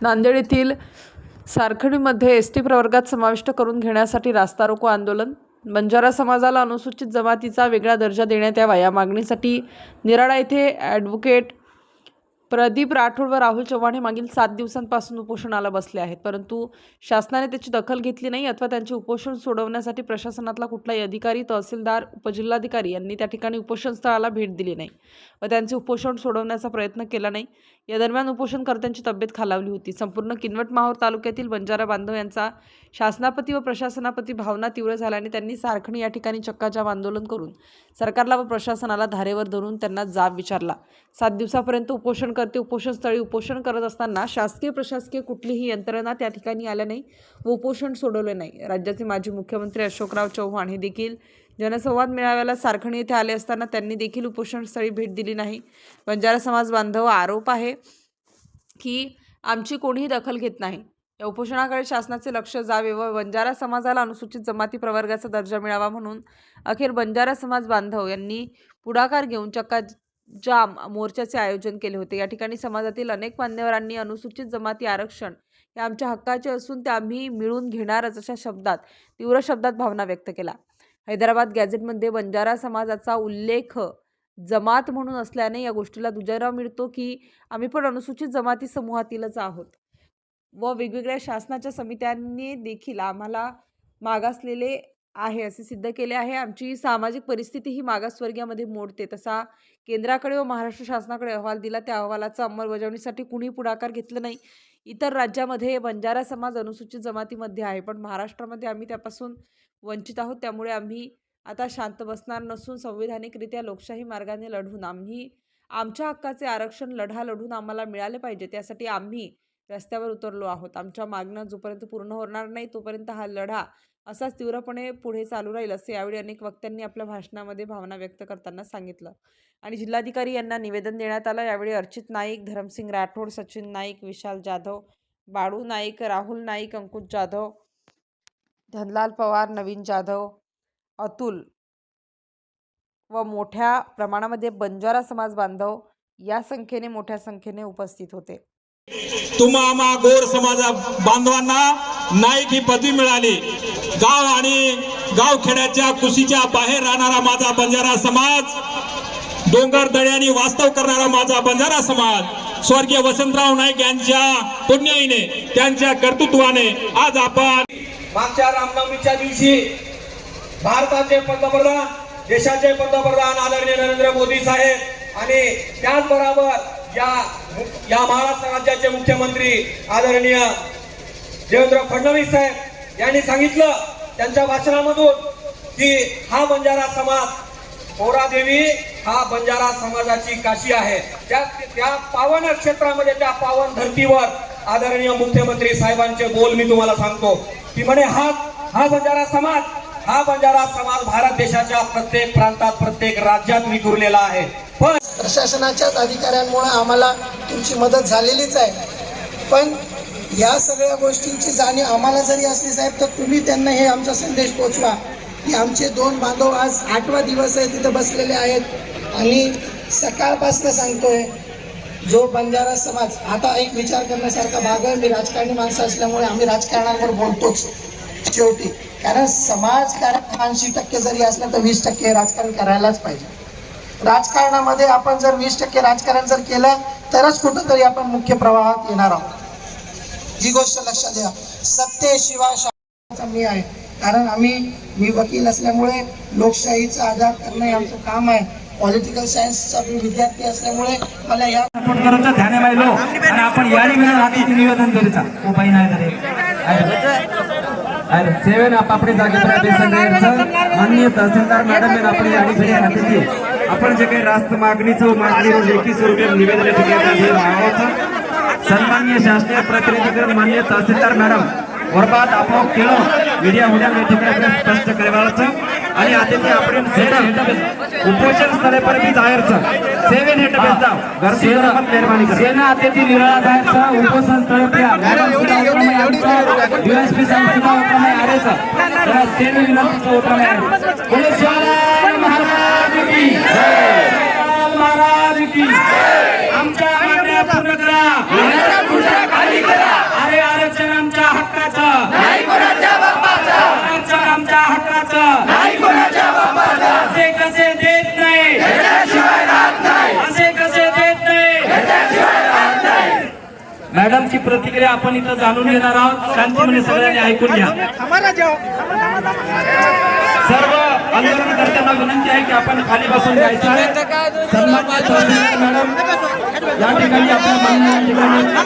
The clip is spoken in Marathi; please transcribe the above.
नांदेड येथील सारखडीमध्ये एस टी प्रवर्गात समाविष्ट करून घेण्यासाठी रास्ता रोको आंदोलन. बंजारा समाजाला अनुसूचित जमातीचा वेगळा दर्जा देण्यात यावा या मागणीसाठी निराळा येथे ॲडव्होकेट प्रदीप राठोड व राहुल चव्हाण हे मागील सात दिवसांपासून उपोषणाला बसले आहेत. परंतु शासनाने त्याची दखल घेतली नाही अथवा त्यांचे उपोषण सोडवण्यासाठी प्रशासनातला कुठलाही अधिकारी तहसीलदार उपजिल्हाधिकारी यांनी त्या ठिकाणी उपोषण स्थळाला भेट दिली नाही व त्यांचे उपोषण सोडवण्याचा प्रयत्न केला नाही. या दरम्यान उपोषणकर्त्यांची तब्येत खालावली होती. संपूर्ण किनवट माहूर तालुक्यातील बंजारा बांधव यांचा शासनापती व प्रशासनापती भावना तीव्र झाल्याने त्यांनी सारखणी या ठिकाणी चक्काजाम आंदोलन करून सरकारला व प्रशासनाला धारेवर धरून त्यांना जाब विचारला. सात दिवसापर्यंत उपोषण उपोषणकर्ते उपोषणस्थळी उपोषण करत असताना शासकीय प्रशासकीय कुठलीही यंत्रणा त्या ठिकाणी आल्या नाही व उपोषण सोडवले नाही. राज्याचे माजी मुख्यमंत्री अशोकराव चव्हाण हे देखील जनसंवाद मेळाव्याला सारखणी येथे आले असताना त्यांनी देखील उपोषणस्थळी भेट दिली नाही. बंजारा समाज बांधव आरोप आहे की आमची कोणीही दखल घेत नाही. या उपोषणाकडे शासनाचे लक्ष जावे व बंजारा समाजाला अनुसूचित जमाती प्रवर्गाचा दर्जा मिळावा म्हणून अखेर बंजारा समाज बांधव यांनी पुढाकार घेऊन चक्का जाम मोर्चाचे आयोजन केले होते. या ठिकाणी समाजातील अनेक मान्यवरांनी अनुसूचित जमाती आरक्षण हे आमच्या हक्काचे असून ते आम्ही मिळून घेणारच अशा शब्दात तीव्र शब्दात भावना व्यक्त केला. हैदराबाद गॅझेटमध्ये बंजारा समाजाचा उल्लेख जमात म्हणून असल्याने या गोष्टीला दुजारा मिळतो की आम्ही पण अनुसूचित जमाती समूहातीलच आहोत. व वेगवेगळ्या शासनाच्या समित्यांनी देखील आम्हाला मागासलेले आहे असे सिद्ध केले आहे. आमची सामाजिक परिस्थिती ही मागासवर्गीयामध्ये मोडते. तसा केंद्राकडे व महाराष्ट्र शासनाकडे अहवाल दिला त्या अहवालाचा अंमलबजावणीसाठी कुणी पुढाकार घेतलं नाही. इतर राज्यामध्ये बंजारा समाज अनुसूचित जमातीमध्ये आहे पण महाराष्ट्रामध्ये आम्ही त्यापासून वंचित आहोत. त्यामुळे आम्ही आता शांत बसणार नसून संविधानिकरित्या लोकशाही मार्गाने लढून आम्ही आमच्या हक्काचे आरक्षण लढा लढून आम्हाला मिळाले पाहिजे. त्यासाठी आम्ही रस्त्यावर उतरलो आहोत. आमच्या मागणं जोपर्यंत पूर्ण होणार नाही तोपर्यंत हा लढा असाच तीव्रपणे पुढे चालू राहील असे यावेळी अनेक वक्त्यांनी आपल्या भाषणामध्ये भावना व्यक्त करताना सांगितलं. आणि जिल्हाधिकारी यांना निवेदन देण्यात आलं. यावेळी अर्चित नाईक धरमसिंग राठोड सचिन नाईक विशाल जाधव बाळू नाईक राहुल नाईक अंकुश जाधव धनलाल पवार नवीन जाधव अतुल व मोठ्या प्रमाणामध्ये बंजारा समाज बांधव या संख्येने मोठ्या संख्येने उपस्थित होते. तुम्हा आम्हा गोर समाजा बांधवांना नाईक ही पदवी मिळाली. गाव आणि गावखेड्याच्या कुशीच्या बाहेर राहणारा माझा बंजारा समाज डोंगर दळ्याने वास्तव करणारा माझा बंजारा समाज स्वर्गीय वसंतराव नाईक यांच्या पुण्याईने त्यांच्या कर्तृत्वाने आज आपण मागच्या रामनवमीच्या दिवशी भारताचे पंतप्रधान देशाचे पंतप्रधान आदरणीय नरेंद्र मोदी साहेब आणि त्याचबरोबर या या महाराष्ट्र राज्याचे मुख्यमंत्री आदरणीय देवेंद्र फडणवीस साहेब यांनी सांगितलं त्यांच्या भाषणामधून की हा बंजारा समाज पोरादेवी हा बंजारा समाजाची काशी आहे. त्या त्या पावन क्षेत्रामध्ये त्या पावन धर्तीवर आदरणीय मुख्यमंत्री साहेबांचे बोल मी तुम्हाला सांगतो. की म्हणे हा हा बंजारा समाज हा बंजारा समाज भारत देशाच्या प्रत्येक प्रांतात प्रत्येक राज्यात विखुरलेला आहे. पण प्रशासनाच्याच अधिकाऱ्यांमुळे आम्हाला तुमची मदत झालेलीच आहे. पण या सगळ्या गोष्टींची जाणीव आम्हाला जरी असली साहेब तर तुम्ही त्यांना हे आमचा संदेश पोचवा. की आमचे दोन बांधव आज आठवा दिवस आहे तिथं बसलेले आहेत. आणि सकाळपासनं सांगतोय जो बंजारा समाज आता एक विचार करण्यासारखा भाग आहे मी राजकारणी माणसं असल्यामुळे आम्ही राजकारणावर बोलतोच शेवटी. कारण समाजकारण ऐंशी टक्के जरी असलं तर वीस टक्के राजकारण करायलाच पाहिजे. राजकारणामध्ये आपण जर वीस टक्के राजकारण जर केलं तरच कुठंतरी आपण मुख्य प्रवाहात येणार आहोत. ही गोष्ट लक्षात द्या सत्तेशिवाय शासनाचा मी आहे. कारण आम्ही मी वकील असल्यामुळे लोकशाहीचा आधार करणं हे आमचं काम आहे. पॉलिटिकल सायन्सचा मी विद्यार्थी असल्यामुळे मला या सपोर्ट करूचा ध्याने मायलो आणि आपण याडी मिळून हाती निवेदन करूचा? उपाय नाही तरी अरे सेवन आप आपली जागे माननीय तहसीलदार मॅडम यांना आपली याडी घरी हाती आपण जे काही रास्त मागणीचं मागणी लेखी स्वरूपी निवेदन या ठिकाणी मागायचं. सन्माननीय शासकीय प्रतिनिधी माननीय तहसीलदार मॅडम वर्बात आपण केलो. मीडिया उद्या या ठिकाणी स्पष्ट करायचं आणि आता ते आपण उपोषण स्थळे पर बी जाहीरचं. सेवन हेट जाव गर्दी मेहरबानी करा. सेना निराळा जायचा उपोषण स्थळ प्रिया मॅडम सुद्धा उपक्रम आहे आमचा डीएसपी साहेब सुद्धा उपक्रम आहे आरेचा. त्या सेना विनंतीचा उपक्रम आहे बोलो की आमच्या मागण्या पूर्ण करा. अरे आरक्षण आमच्या हक्काचा. आरक्षण आमच्या हक्काचा. असे कसे देत नाही. असे कसे देत नाही. मॅडमची प्रतिक्रिया आपण इथं जाणून घेणार आहोत. शांतीमध्ये सगळ्यांनी ऐकून घ्या. सर्व आंदोलनकर्त्यांना विनंती आहे की आपण खाली बसून जायचं. मॅडम या ठिकाणी आपल्या मान्य ठिकाणी आहेत.